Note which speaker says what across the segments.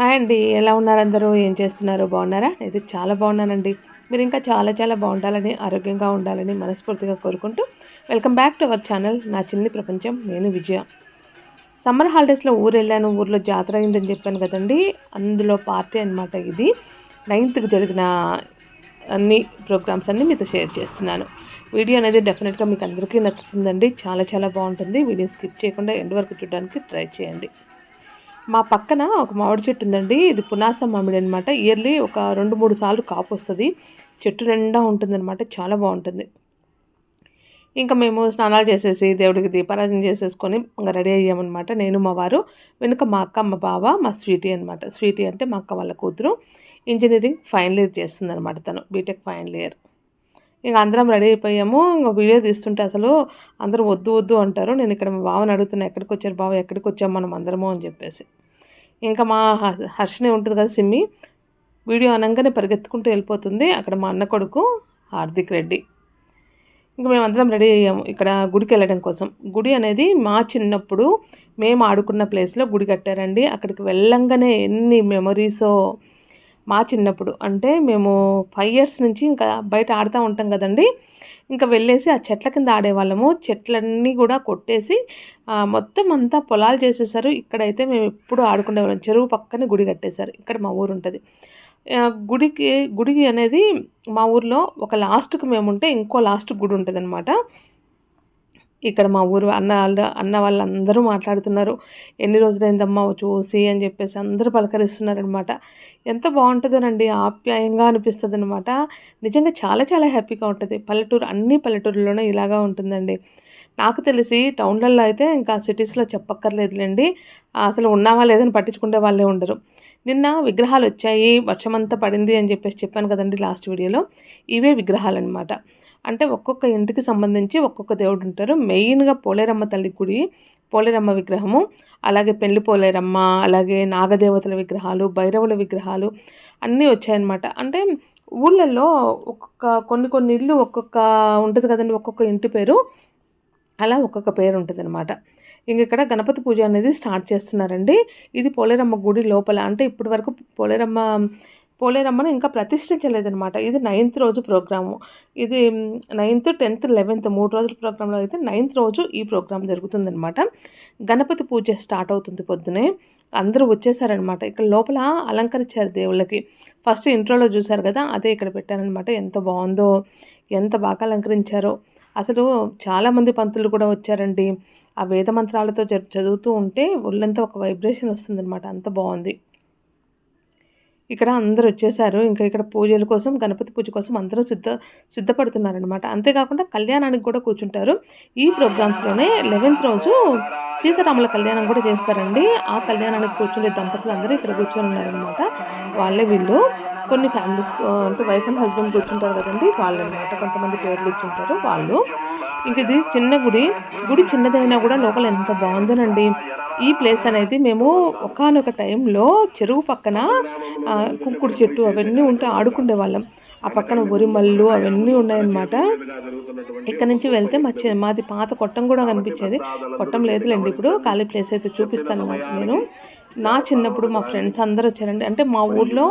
Speaker 1: Hi అండి ఎలా ఉన్నారు అందరూ? ఏం చేస్తున్నారు? బాగున్నారా? నేను చాలా బాగున్నానండి. మీరు ఇంకా చాలా చాలా బాగుండాలని ఆరోగ్యంగా ఉండాలని మనస్ఫూర్తిగా కోరుకుంటూ welcome back to our channel Naa Chinni Prapancham నేను విజయ. సమ్మర్ హాలిడేస్లో ఊరు వెళ్ళాను ఊర్లో జాతర అయిందని చెప్పాను కదండి. అందులో పార్టీ అనమాట ఇది. నైన్త్కి జరిగిన అన్ని ప్రోగ్రామ్స్ అన్నీ మీతో షేర్ చేస్తున్నాను. వీడియో అనేది డెఫినెట్గా మీకు అందరికీ నచ్చుతుందండి. చాలా చాలా బాగుంటుంది. వీడియో స్కిప్ చేయకుండా ఎండ్ వరకు చూడడానికి ట్రై చేయండి. మా పక్కన ఒక మామిడి చెట్టు ఉందండి. ఇది పునాస మామిడి అనమాట ఇయర్లీ ఒక రెండు మూడు సార్లు కాపు వస్తుంది. చెట్టు నిండా ఉంటుందన్నమాట. చాలా బాగుంటుంది. ఇంకా మేము స్నానాలు చేసేసి దేవుడికి దీపారాధన చేసేసుకొని ఇంకా రెడీ అయ్యామన్నమాట. నేను మా వారు వెనుక మా అక్క మా బావ మా స్వీటీ అనమాట స్వీటీ అంటే మా అక్క వాళ్ళ కూతురు. ఇంజనీరింగ్ ఫైనల్ ఇయర్ చేస్తుంది అనమాట తను. BTech final year. ఇంకా అందరం రెడీ అయిపోయాము. ఇంకా వీడియో తీస్తుంటే అసలు అందరూ వద్దు వద్దు అంటారు. నేను ఇక్కడ మా బావని అడుగుతున్నా ఎక్కడికి వచ్చారు బావ? ఎక్కడికి వచ్చాం మనం అందరము? అని చెప్పేసి. ఇంకా మా హ- ఉంటుంది కదా సిమ్మి వీడియో అనగానే పరిగెత్తుకుంటూ వెళ్ళిపోతుంది. అక్కడ మా అన్న కొడుకు హార్దిక్ రెడ్డి. ఇంకా మేమందరం రెడీ అయ్యాము ఇక్కడ గుడికి వెళ్ళడం కోసం. గుడి అనేది మా చిన్నప్పుడు మేము ఆడుకున్న ప్లేస్లో గుడి కట్టారండి. అక్కడికి వెళ్ళంగానే ఎన్ని మెమరీసో మా చిన్నప్పుడు. అంటే మేము ఫైవ్ ఇయర్స్ నుంచి ఇంకా బయట ఆడుతూ ఉంటాం కదండి. ఇంకా వెళ్ళేసి ఆ చెట్ల కింద ఆడేవాళ్ళము. చెట్లన్నీ కూడా కొట్టేసి మొత్తం అంతా పొలాలు చేసేసారు. ఇక్కడైతే మేము ఎప్పుడు ఆడుకునేవాళ్ళం. చెరువు పక్కనే గుడి కట్టేశారు. ఇక్కడ మా ఊరు ఉంటుంది గుడికి గుడికి అనేది మా ఊర్లో ఒక లాస్ట్కి మేము ఉంటే ఇంకో లాస్ట్ గుడి ఉంటుంది ఇక్కడ మా ఊరు అన్న వాళ్ళ అన్న వాళ్ళందరూ మాట్లాడుతున్నారు. ఎన్ని రోజులైందమ్మా చూసి అని చెప్పేసి అందరూ పలకరిస్తున్నారనమాట ఎంత బాగుంటుందోనండి ఆప్యాయంగా అనిపిస్తుంది అనమాట నిజంగా చాలా చాలా హ్యాపీగా ఉంటుంది. పల్లెటూరు అన్ని పల్లెటూరులోనే ఇలాగా ఉంటుందండి. నాకు తెలిసి టౌన్లలో అయితే ఇంకా సిటీస్లో చెప్పక్కర్లేదులేండి. అసలు ఉన్నావా లేదని పట్టించుకునే వాళ్ళే ఉండరు. నిన్న విగ్రహాలు వచ్చాయి వర్షమంతా పడింది అని చెప్పేసి చెప్పాను కదండి లాస్ట్ వీడియోలో. ఇవే విగ్రహాలు అనమాట అంటే ఒక్కొక్క ఇంటికి సంబంధించి ఒక్కొక్క దేవుడు ఉంటారు. మెయిన్గా పోలేరమ్మ తల్లి గుడి పోలేరమ్మ విగ్రహము అలాగే పెళ్ళి పోలేరమ్మ అలాగే నాగదేవతల విగ్రహాలు భైరవుల విగ్రహాలు అన్నీ వచ్చాయన్నమాట. అంటే ఊళ్ళల్లో ఒక్కొక్క కొన్ని కొన్ని ఇల్లు ఒక్కొక్క ఉంటుంది కదండి ఒక్కొక్క ఇంటి పేరు అలా ఒక్కొక్క పేరు ఉంటుంది అనమాట ఇంక ఇక్కడ గణపతి పూజ అనేది స్టార్ట్ చేస్తున్నారండి. ఇది పోలేరమ్మ గుడి లోపల అంటే ఇప్పటి వరకు పోలేరమ్మ పోలేరమ్మను ఇంకా ప్రతిష్ఠించలేదనమాట ఇది నైన్త్ రోజు ప్రోగ్రాము. ఇది నైన్త్ టెన్త్ లెవెన్త్ మూడు రోజుల ప్రోగ్రాంలో అయితే నైన్త్ రోజు ఈ ప్రోగ్రాం జరుగుతుందనమాట గణపతి పూజ స్టార్ట్ అవుతుంది పొద్దునే. అందరూ వచ్చేసారనమాట ఇక్కడ లోపల అలంకరించారు దేవుళ్ళకి. ఫస్ట్ ఇంట్రోలో చూశారు కదా అదే ఇక్కడ పెట్టారనమాట ఎంత బాగుందో ఎంత బాగా అలంకరించారో. అసలు చాలామంది పంతులు కూడా వచ్చారండి. ఆ వేద మంత్రాలతో చదువుతూ ఉంటే ఒళ్ళంతా ఒక వైబ్రేషన్ వస్తుందన్నమాట. అంత బాగుంది. ఇక్కడ అందరూ వచ్చేసారు. ఇంకా ఇక్కడ పూజల కోసం గణపతి పూజ కోసం అందరూ సిద్ధ సిద్ధపడుతున్నారనమాట అంతేకాకుండా కళ్యాణానికి కూడా కూర్చుంటారు. ఈ ప్రోగ్రామ్స్లోనే లెవెన్త్ రోజు సీతారాముల కళ్యాణం కూడా చేస్తారండి. ఆ కళ్యాణానికి కూర్చునే దంపతులు అందరూ ఇక్కడ కూర్చొని ఉన్నారనమాట వాళ్ళే వీళ్ళు. కొన్ని ఫ్యామిలీస్ అంటే వైఫ్ అండ్ హస్బెండ్ కూర్చుంటారు కదండి వాళ్ళు అనమాట కొంతమంది పేర్లు ఇచ్చుంటారు వాళ్ళు. ఇంక ఇది చిన్న గుడి గుడి చిన్నదైనా కూడా లోపల ఎంత బాగుందనండి. ఈ ప్లేస్ అనేది మేము ఒకనొక టైంలో చెరువు పక్కన ఆ, కుంకుడు చెట్టు అవన్నీ ఉంటే ఆడుకునే వాళ్ళం ఆ పక్కన ఉరిమల్లు అవన్నీ ఉన్నాయన్నమాట. ఇక్కడ నుంచి వెళ్తే మా చె- మాది పాత కొట్టం కూడా కనిపించేది. కొట్టం లేదులేండి ఇప్పుడు ఖాళీ ప్లేస్ అయితే చూపిస్తాను నేను. నా చిన్నప్పుడు మా ఫ్రెండ్స్ అందరూ వచ్చారండి. అంటే మా ఊర్లో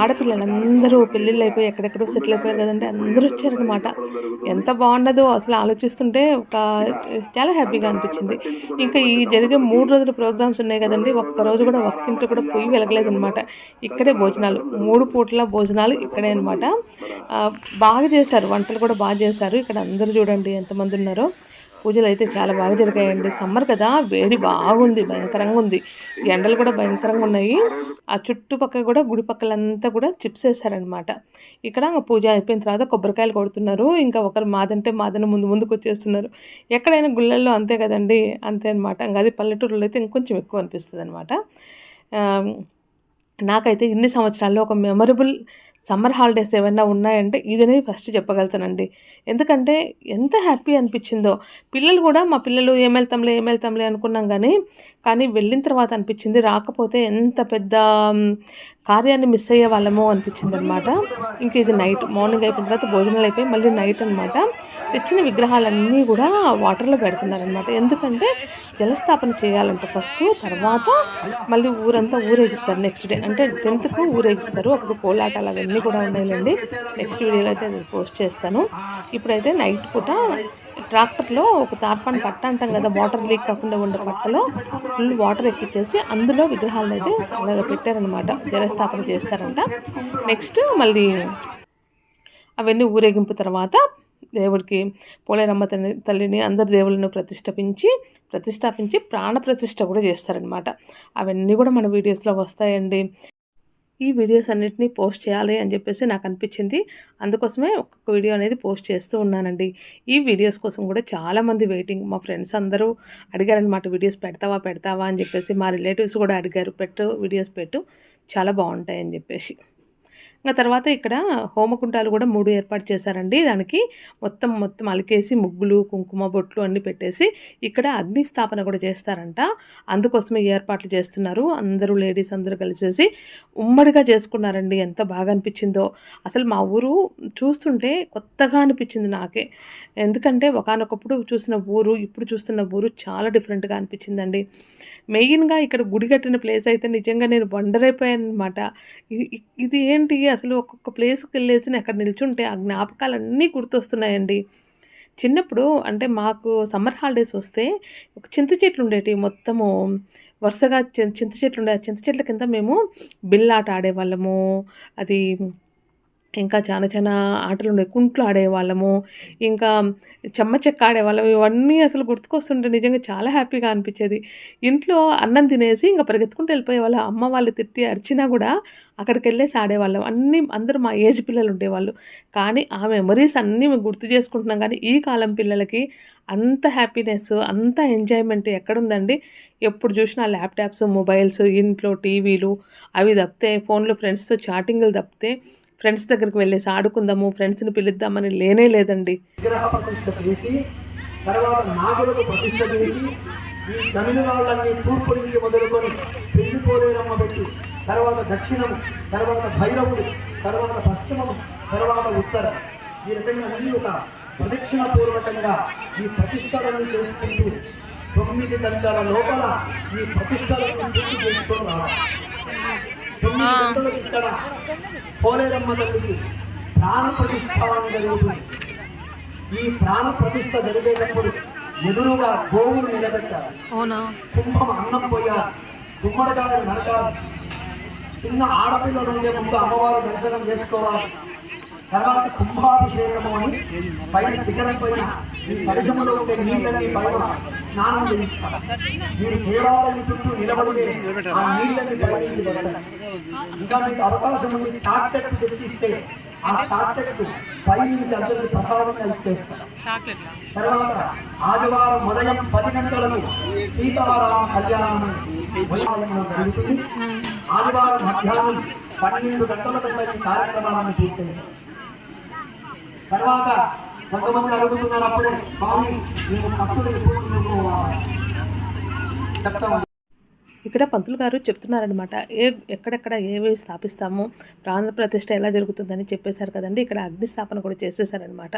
Speaker 1: ఆడపిల్లలందరూ పెళ్ళిళ్ళు అయిపోయి ఎక్కడెక్కడో సెటిల్ అయిపోయారు కదండి. అందరూ వచ్చారనమాట ఎంత బాగుండదో అసలు ఆలోచిస్తుంటే ఒక చాలా హ్యాపీగా అనిపించింది. ఇంకా ఈ జరిగే మూడు రోజుల ప్రోగ్రామ్స్ ఉన్నాయి కదండి. ఒక్క రోజు కూడా ఒక్కింట్లో కూడా పొయ్యి వెలగలేదనమాట ఇక్కడే భోజనాలు. మూడు పూట్ల భోజనాలు ఇక్కడే అనమాట బాగా చేశారు. వంటలు కూడా బాగా చేశారు. ఇక్కడ అందరూ చూడండి ఎంతమంది ఉన్నారో. పూజలు అయితే చాలా బాగా జరిగాయండి. సమ్మర్ కదా వేడి బాగుంది భయంకరంగా ఉంది. ఎండలు కూడా భయంకరంగా ఉన్నాయి. ఆ చుట్టుపక్కల కూడా గుడి పక్కలంతా కూడా చిప్స్ వేసారనమాట ఇక్కడ పూజ అయిపోయిన తర్వాత కొబ్బరికాయలు కొడుతున్నారు. ఇంకా ఒకరు మాదంటే మాదన ముందు ముందుకు వచ్చేస్తున్నారు. ఎక్కడైనా గుళ్ళల్లో అంతే కదండి అంతే అనమాట ఇంకా అది పల్లెటూరులో అయితే ఇంకొంచెం ఎక్కువ అనిపిస్తుంది అనమాట నాకైతే ఇన్ని సంవత్సరాల్లో ఒక మెమరబుల్ సమ్మర్ హాలిడేస్ ఏమైనా ఉన్నాయంటే ఇదనే ఫస్ట్ చెప్పగలుగుతానండి. ఎందుకంటే ఎంత హ్యాపీ అనిపించిందో. పిల్లలు కూడా మా పిల్లలు ఏం వెళ్తాంలే ఏం వెళ్తాంలే అనుకున్నాం కానీ కానీ వెళ్ళిన తర్వాత అనిపించింది. రాకపోతే ఎంత పెద్ద కార్యాన్ని మిస్ అయ్యే వాళ్ళమో అనిపించింది అనమాట ఇంక ఇది నైట్ మార్నింగ్ అయిపోయిన తర్వాత భోజనాలు అయిపోయి మళ్ళీ నైట్ అనమాట తెచ్చిన విగ్రహాలన్నీ కూడా వాటర్లో పెడుతున్నారనమాట ఎందుకంటే జలస్థాపన చేయాలంటే ఫస్ట్ తర్వాత మళ్ళీ ఊరంతా ఊరేగిస్తారు నెక్స్ట్ డే అంటే టెన్త్కు ఊరేగిస్తారు. అప్పుడు కోలాటాలు అవన్నీ కూడా ఉన్నాయండి నెక్స్ట్ వీడియోలో అయితే పోస్ట్ చేస్తాను. ఇప్పుడైతే నైట్ పూట ట్రాక్టర్లో ఒక తార్పాన్ పట్ట అంటాం కదా వాటర్ లీక్ కాకుండా ఉండే పట్టలో ఫుల్ వాటర్ ఎక్కిచ్చేసి అందులో విగ్రహాలను అయితే అలాగ పెట్టారనమాట జలస్థాపన చేస్తారంట. నెక్స్ట్ మళ్ళీ అవన్నీ ఊరేగింపు తర్వాత దేవుడికి పోలేరమ్మ తల్లి తల్లిని అందరి దేవుళ్ళను ప్రతిష్టపించి ప్రతిష్టాపించి ప్రాణ ప్రతిష్ట కూడా చేస్తారనమాట అవన్నీ కూడా మన వీడియోస్లో వస్తాయండి. ఈ వీడియోస్ అన్నిటినీ పోస్ట్ చేయాలి అని చెప్పేసి నాకు అనిపించింది. అందుకోసమే ఒక్కొక్క వీడియో అనేది పోస్ట్ చేస్తూ ఉన్నానండి. ఈ వీడియోస్ కోసం కూడా చాలామంది వెయిటింగ్ మా ఫ్రెండ్స్ అందరూ అడిగారనమాట వీడియోస్ పెడతావా పెడతావా? అని చెప్పేసి. మా రిలేటివ్స్ కూడా అడిగారు పెట్టు వీడియోస్ పెట్టు. చాలా బాగుంటాయని చెప్పేసి. ఇంకా తర్వాత ఇక్కడ హోమకుంటాలు కూడా మూడు ఏర్పాటు చేశారండి. దానికి మొత్తం మొత్తం అలికేసి ముగ్గులు కుంకుమ బొట్లు అన్నీ పెట్టేసి ఇక్కడ అగ్ని స్థాపన కూడా చేస్తారంట. అందుకోసమే ఈ ఏర్పాట్లు చేస్తున్నారు. అందరూ లేడీస్ అందరూ కలిసేసి ఉమ్మడిగా చేసుకున్నారండి. ఎంత బాగా అనిపించిందో. అసలు మా ఊరు చూస్తుంటే కొత్తగా అనిపించింది నాకే. ఎందుకంటే ఒకనొకప్పుడు చూసిన ఊరు ఇప్పుడు చూస్తున్న ఊరు చాలా డిఫరెంట్గా అనిపించిందండి. మెయిన్గా ఇక్కడ గుడి కట్టిన ప్లేస్ అయితే నిజంగా నేను వండర్ అయిపోయాను అనమాట ఇది ఏంటి? అసలు ఒక్కొక్క ప్లేస్కి వెళ్ళేసి అక్కడ నిల్చుంటే ఆ జ్ఞాపకాలన్నీ గుర్తొస్తున్నాయండి. చిన్నప్పుడు అంటే మాకు సమ్మర్ హాలిడేస్ వస్తే ఒక చింత చెట్లు ఉండేవి మొత్తము. వరుసగా చింత చెట్లు ఉండే ఆ చింత చెట్ల కింద మేము బిల్లాట ఆడేవాళ్ళము. అది ఇంకా చాలా చాలా ఆటలు ఉండే కుంట్లు ఆడేవాళ్ళము. ఇంకా చెమ్మ చెక్క ఇవన్నీ అసలు గుర్తుకొస్తుంటే నిజంగా చాలా హ్యాపీగా అనిపించేది. ఇంట్లో అన్నం తినేసి ఇంకా పరిగెత్తుకుంటూ వెళ్ళిపోయేవాళ్ళం. అమ్మ వాళ్ళు తిట్టి అరిచినా కూడా అక్కడికి వెళ్ళేసి ఆడేవాళ్ళం. అన్నీ అందరూ మా ఏజ్ పిల్లలు ఉండేవాళ్ళు. కానీ ఆ మెమరీస్ అన్నీ మేము గుర్తు చేసుకుంటున్నాం. కానీ ఈ కాలం పిల్లలకి అంత హ్యాపీనెస్ అంత ఎంజాయ్మెంట్ ఎక్కడుందండి? ఎప్పుడు చూసినా ల్యాప్టాప్స్ మొబైల్స్ ఇంట్లో టీవీలు అవి తప్పితే ఫోన్లో ఫ్రెండ్స్తో చాటింగ్లు తప్పితే ఫ్రెండ్స్ దగ్గరికి వెళ్ళేసి ఆడుకుందాము ఫ్రెండ్స్ని పిలుద్దామని లేనే లేదండి.
Speaker 2: తర్వాత నాగులకు ప్రతిష్ఠ చేసి ఈ తమిళ వాళ్ళని తూర్పు నుంచి మొదలుకొని పెళ్ళిపోలేరమ్మ పెట్టి తర్వాత దక్షిణము తర్వాత భైరవుడు తర్వాత పశ్చిమము తర్వాత ఉత్తరం. ఈ రకంగా అన్ని ఒక ప్రదక్షిణ పూర్వకంగా ఈ ప్రతిష్టలను చేసుకుంటూ తొమ్మిది గంటల లోపల ఈ ప్రతిష్టలను పూర్తి చేసుకొని రావాలి. తొమ్మిది గంటలకు ఇక్కడ పోలేరమ్మ తల్లికి ప్రాణ ప్రతిష్ట జరుగుతుంది. ఈ ప్రాణ ప్రతిష్ట జరిగేటప్పుడు ఎదురుగా గోవులు నిలబెట్టారు కుంభం అన్నం పోయారు గుమ్మడికాయలు నరకాలి. చిన్న ఆడపిల్లలు ఉండే ముందు అమ్మవారు దర్శనం చేసుకోవాలి. తర్వాత కుంభాభిషేకము అని పైన శిఖరం పైన ఈ పరిశ్రమలో ఉండే నీళ్ళని పైన స్నానం చేయిస్తారు. మీరు దేవాలయం చుట్టూ నిలబడితే ఆ నీళ్ళని పైకి ఇంకా మీకు అవకాశం ఉంది చాక్లెట్ తెచ్చిస్తే ఆ చాక్లెట్ పై నుంచి అందరికి ప్రసాదంగా ఇచ్చేస్తారు. తర్వాత ఆదివారం ఉదయం పది గంటలకు సీతారామ కళ్యాణం జరుగుతుంది. ఆదివారం మధ్యాహ్నం పన్నెండు గంటల ఈ కార్యక్రమాలను పూర్తయింది తర్వాత కొంతమంది అడుగుతున్నారు అప్పుడే స్వామి భక్తులు ఎప్పుడు చెప్తాము
Speaker 1: ఇక్కడ పంతులు గారు చెప్తున్నారనమాట ఏ ఎక్కడెక్కడ ఏవేవి స్థాపిస్తాము ప్రాణ ప్రతిష్ట ఎలా జరుగుతుందని చెప్పేశారు కదండి ఇక్కడ అగ్నిస్థాపన కూడా చేసేసారనమాట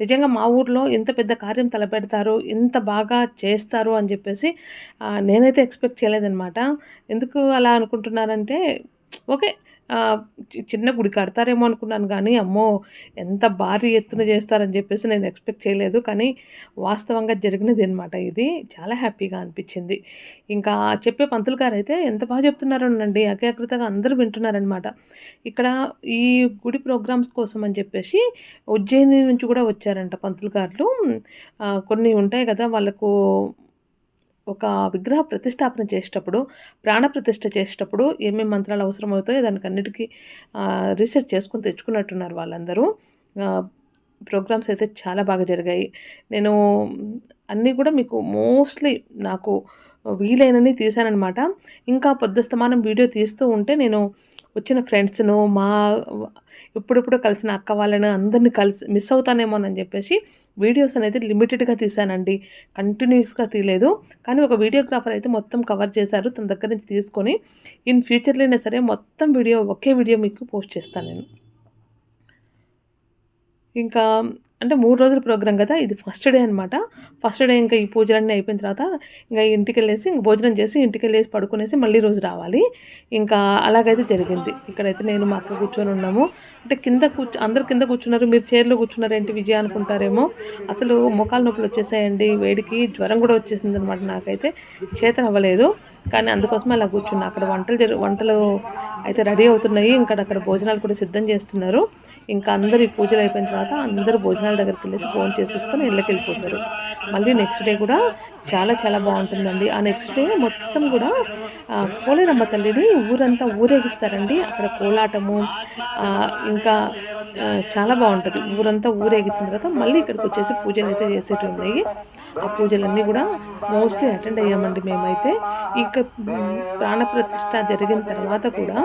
Speaker 1: నిజంగా మా ఊర్లో ఇంత పెద్ద కార్యం తలపెడతారు ఇంత బాగా చేస్తారు అని చెప్పేసి నేనైతే ఎక్స్పెక్ట్ చేయలేదనమాట ఎందుకు అలా అనుకుంటున్నారంటే ఓకే చిన్న గుడి కడతారేమో అనుకున్నాను కానీ అమ్మో ఎంత భారీ ఎత్తున చేస్తారని చెప్పేసి నేను ఎక్స్పెక్ట్ చేయలేదు. కానీ వాస్తవంగా జరిగినది అనమాట ఇది. చాలా హ్యాపీగా అనిపించింది. ఇంకా చెప్పే పంతులు గారు అయితే ఎంత బాగా చెప్తున్నారోనండి ఏకాగ్రతగా అందరూ వింటున్నారనమాట ఇక్కడ ఈ గుడి ప్రోగ్రామ్స్ కోసం అని చెప్పేసి ఉజ్జయిని నుంచి కూడా వచ్చారంట పంతులు గారు. కొన్ని ఉంటాయి కదా వాళ్ళకు ఒక విగ్రహ ప్రతిష్టాపన చేసేటప్పుడు ప్రాణ ప్రతిష్ట చేసేటప్పుడు ఏమేమి మంత్రాలు అవసరమవుతాయో దానికి అన్నిటికీ రీసెర్చ్ చేసుకుని తెచ్చుకున్నట్టున్నారు వాళ్ళందరూ. ప్రోగ్రామ్స్ అయితే చాలా బాగా జరిగాయి. నేను అన్నీ కూడా మీకు మోస్ట్లీ నాకు వీలైనని తీశానమాట ఇంకా పొద్దుస్తమానం వీడియో తీస్తూ ఉంటే నేను వచ్చిన ఫ్రెండ్స్ను మా ఎప్పుడెప్పుడు కలిసిన అక్క వాళ్ళను అందరినీ కలిసి మిస్ అవుతానేమోనని చెప్పేసి వీడియోస్ అనేది లిమిటెడ్గా తీశానండి. కంటిన్యూస్గా తీయలేదు. కానీ ఒక వీడియోగ్రాఫర్ అయితే మొత్తం కవర్ చేశారు. తన దగ్గర నుంచి తీసుకొని ఇన్ ఫ్యూచర్లో అయినా సరే మొత్తం వీడియో ఒకే వీడియో మీకు పోస్ట్ చేస్తాను నేను. ఇంకా అంటే మూడు రోజుల ప్రోగ్రాం కదా ఇది ఫస్ట్ డే అనమాట ఫస్ట్ డే ఇంకా ఈ పూజలన్నీ అయిపోయిన తర్వాత ఇంకా ఇంటికి వెళ్ళేసి ఇంక భోజనం చేసి ఇంటికి వెళ్ళేసి పడుకునేసి మళ్ళీ రోజు రావాలి. ఇంకా అలాగైతే జరిగింది. ఇక్కడైతే నేను మా అక్క కూర్చొని ఉన్నాము. అంటే కింద కూర్చో అందరు కింద కూర్చున్నారు మీరు చైర్లో కూర్చున్నారు ఏంటి విజయ అనుకుంటారేమో. అసలు మొఖాలు నొప్పులు వచ్చేసాయండి వేడికి జ్వరం కూడా వచ్చేసింది అనమాట నాకైతే. చేతన అవ్వలేదు. కానీ అందుకోసమే అలా కూర్చున్నా. అక్కడ వంటలు జరు వంటలు అయితే రెడీ అవుతున్నాయి. ఇంకా అక్కడ భోజనాలు కూడా సిద్ధం చేస్తున్నారు. ఇంకా అందరు ఈ పూజలు అయిపోయిన తర్వాత అందరూ భోజనాలు దగ్గరికి వెళ్ళేసి ఫోన్ చేసేసుకొని ఇళ్ళకి వెళ్ళిపోతారు. మళ్ళీ నెక్స్ట్ డే కూడా చాలా చాలా బాగుంటుందండి. ఆ నెక్స్ట్ డే మొత్తం కూడా కోలేరమ్మ పోలేరమ్మ తల్లిని ఊరంతా ఊరేగిస్తారండి. అక్కడ కోలాటము ఇంకా చాలా బాగుంటుంది. ఊరంతా ఊరేగించిన తర్వాత మళ్ళీ ఇక్కడికి వచ్చేసి పూజలు అయితే చేసేవి ఉన్నాయి. ఆ పూజలన్నీ కూడా మోస్ట్లీ అటెండ్ అయ్యామండి మేమైతే. ఇంకా ప్రాణప్రతిష్ట జరిగిన తర్వాత కూడా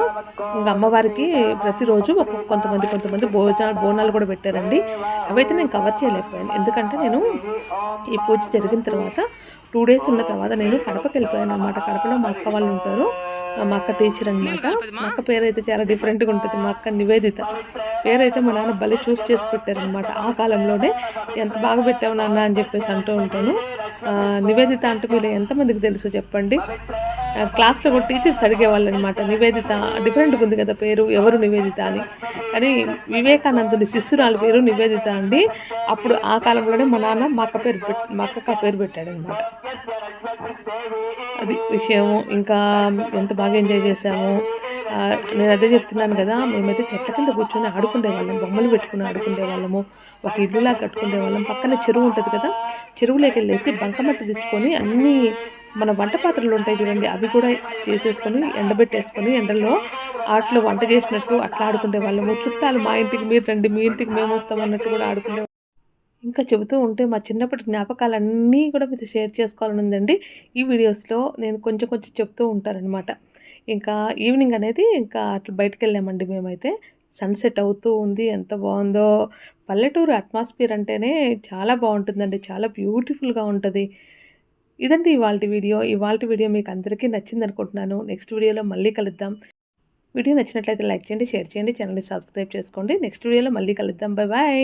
Speaker 1: ఇంకా అమ్మవారికి ప్రతిరోజు కొంతమంది కొంతమంది భోజనాలు బోనాలు కూడా పెట్టారండి. అవైతే నేను కవర్ చేయలేకపోయాను. ఎందుకంటే నేను ఈ పూజ జరిగిన తర్వాత టూ డేస్ ఉన్న తర్వాత నేను కడపకి వెళ్ళిపోయాను అనమాట కడపలో మా అక్క వాళ్ళు ఉంటారు. మా అక్క టీచర్ అనమాట మా అక్క పేరు అయితే చాలా డిఫరెంట్గా ఉంటుంది మా అక్క నివేదిత. పేరైతే మా నాన్న భలే చూస్ చేసి పెట్టారనమాట ఆ కాలంలోనే ఎంత బాగా పెట్టావు నాన్న అని చెప్పేసి అంటూ ఉంటాను. నివేదిత అంటే మీరు ఎంతమందికి తెలుసు చెప్పండి? క్లాస్లో కూడా టీచర్స్ అడిగేవాళ్ళు అనమాట నివేదిత డిఫరెంట్గా ఉంది కదా పేరు ఎవరు నివేదిత అని. కానీ వివేకానందుని శిష్యురాలు పేరు నివేదిత అండి. అప్పుడు ఆ కాలంలోనే మా నాన్న మా అక్క పేరు పెట్ మా అక్క పేరు పెట్టాడు అనమాట అది విషయం ఇంకా ఎంత బాగా ఎంజాయ్ చేసాము నేను అదే చెప్తున్నాను కదా మేమైతే చెట్ల కింద కూర్చొని ఆడుకునేవాళ్ళం బొమ్మలు పెట్టుకుని ఆడుకునేవాళ్ళము ఒక ఇల్లులా కట్టుకునే వాళ్ళం పక్కన చెరువు ఉంటుంది కదా చెరువులోకి వెళ్ళేసి బంకమట్టి తెచ్చుకొని అన్నీ మన వంట పాత్రలు ఉంటాయి చూడండి అవి కూడా చేసేసుకొని ఎండబెట్టేసుకొని ఎండలో ఆటలో వంట చేసినట్టు అట్లా ఆడుకునే వాళ్ళము. చుట్టాలు మా ఇంటికి మీరు రండి మీ ఇంటికి మేము వస్తాం అన్నట్టు కూడా ఆడుకునే ఇంకా చెబుతూ ఉంటే మా చిన్నప్పటి జ్ఞాపకాలన్నీ కూడా మీతో షేర్ చేసుకోవాలని ఉందండి. ఈ వీడియోస్లో నేను కొంచెం కొంచెం చెప్తూ ఉంటానన్నమాట ఇంకా ఈవినింగ్ అనేది ఇంకా అట్లా బయటకు వెళ్ళామండి మేమైతే. సన్సెట్ అవుతూ ఉంది ఎంత బాగుందో. పల్లెటూరు అట్మాస్ఫియర్ అంటేనే చాలా బాగుంటుందండి చాలా బ్యూటిఫుల్గా ఉంటుంది. ఇదండి ఇవాళ వీడియో. ఇవాళ వీడియో మీకు అందరికీ నచ్చింది అనుకుంటున్నాను నెక్స్ట్ వీడియోలో మళ్ళీ కలుద్దాం. వీడియో నచ్చినట్లయితే లైక్ చేయండి షేర్ చేయండి ఛానల్ని సబ్స్క్రైబ్ చేసుకోండి. నెక్స్ట్ వీడియోలో మళ్ళీ కలుద్దాం. Bye bye.